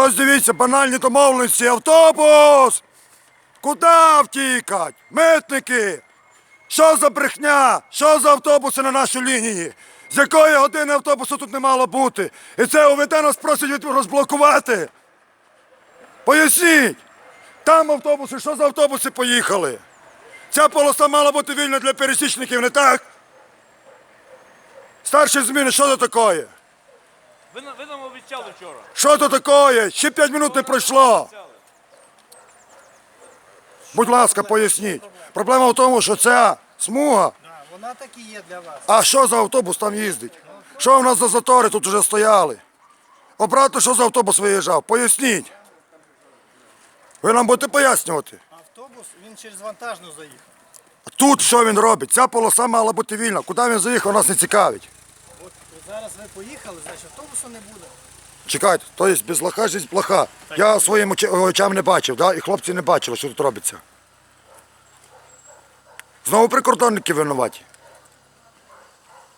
Ось дивіться, банальні домовленості. Автобус! Куди втікать? Митники! Що за брехня? Що за автобуси на нашій лінії? З якої години автобусу тут не мало бути? І це ОВД нас просить розблокувати. Поясніть! Там автобуси, що за автобуси поїхали? Ця полоса мала бути вільна для пересічників, не так? Старші зміни, що це таке? Ви, нам- ви нам обіцяли вчора. Що це таке? Ще п'ять минут не пройшло. Будь ласка, поясніть. Проблема в тому, що ця смуга. Вона так і є для вас. А що за автобус там їздить? Що в нас за затори тут вже стояли? Обратно, що за автобус виїжджав? Поясніть. Ви нам будете пояснювати. Автобус він через вантажну заїхав. А Тут що він робить? Ця полоса мала бути вільна. Куди він заїхав, нас не цікавить. Зараз ви поїхали, значить автобусу не буде. Чекайте, то є без лоха життя плоха. Я своїм очі- очам не бачив, да? і хлопці не бачили, що тут робиться. Знову прикордонники винуваті.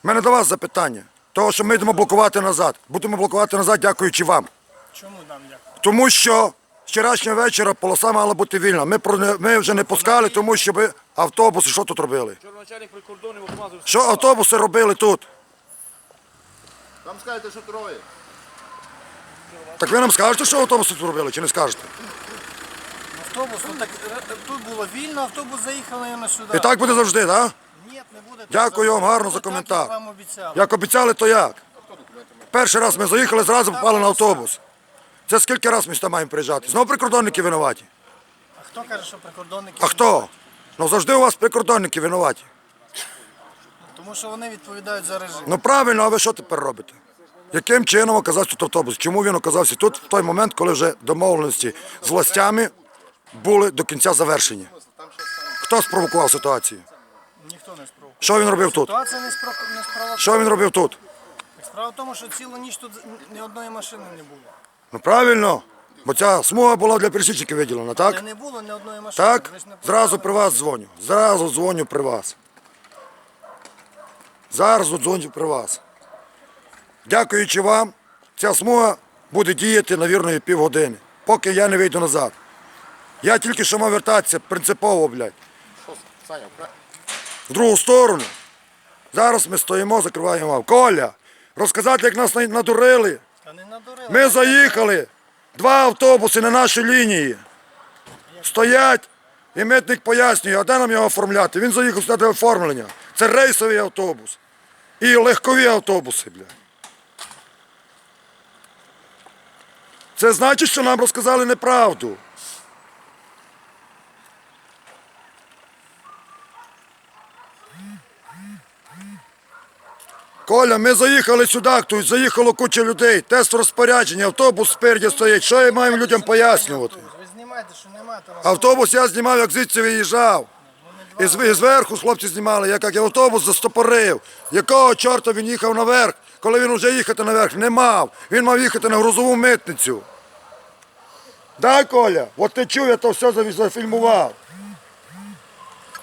У мене до вас запитання. Того, що ми йдемо блокувати назад. Будемо блокувати назад, дякуючи вам. Чому нам дякую? Тому що з вчорашнього вечора полоса мала бути вільна. Ми, про не- ми вже не пускали, тому що ви автобуси що тут робили? Прикордонів. Що автобуси робили тут? Там скажете, що троє. Так ви нам скажете, що автобуси тут робили, чи не скажете? Автобус, ну так е, тут було вільно, автобус заїхав, мабуть, сюди. І так буде завжди, так? Ні, не буде. Дякую вам гарно за так, коментар. як вам обіцяли. Як обіцяли, то як? Перший раз ми заїхали, зразу попали на автобус. Це скільки разів ми сюди маємо приїжджати? Знову прикордонники винуваті. А хто каже, що прикордонники? А хто? Ну завжди у вас прикордонники винуваті. Тому що вони відповідають за режим. Ну правильно, а ви що тепер робите? Яким чином оказався тут автобус? Чому він оказався тут в той момент, коли вже домовленості з властями були до кінця завершені? Хто спровокував ситуацію? Ніхто не спробував. Що він робив тут? Ситуація не справа. Що він робив тут? Справа в тому, що цілу ніч тут ні одної машини не було. Ну правильно, бо ця смуга була для пересічників виділена, так? Але не було ні одної машини. Так, Ви ж не зразу при вас дзвоню. Зразу дзвоню при вас. Зараз дзвоню при вас. Дякуючи вам, ця смуга буде діяти, навірно, півгодини, поки я не вийду назад. Я тільки що мав вертатися принципово, блядь, в другу сторону. Зараз ми стоїмо, закриваємо вам. Коля, розказати, як нас надурили. Та не надурили. Ми заїхали. Два автобуси на нашій лінії. Стоять. І митник пояснює, а де нам його оформляти? Він заїхав сюди для оформлення. Це рейсовий автобус. І легкові автобуси, бля. Це значить, що нам розказали неправду. Коля, ми заїхали сюди, тут заїхало куча людей, тест розпорядження, автобус спереді стоїть. Що я маю людям пояснювати? Ви знімаєте, що немає Автобус я знімав, як звідси виїжджав. І зверху хлопці знімали, як, я автобус застопорив. Якого чорта він їхав наверх, коли він вже їхати наверх не мав. Він мав їхати на грузову митницю. Дай, Коля? От ти чув, я то все зафільмував.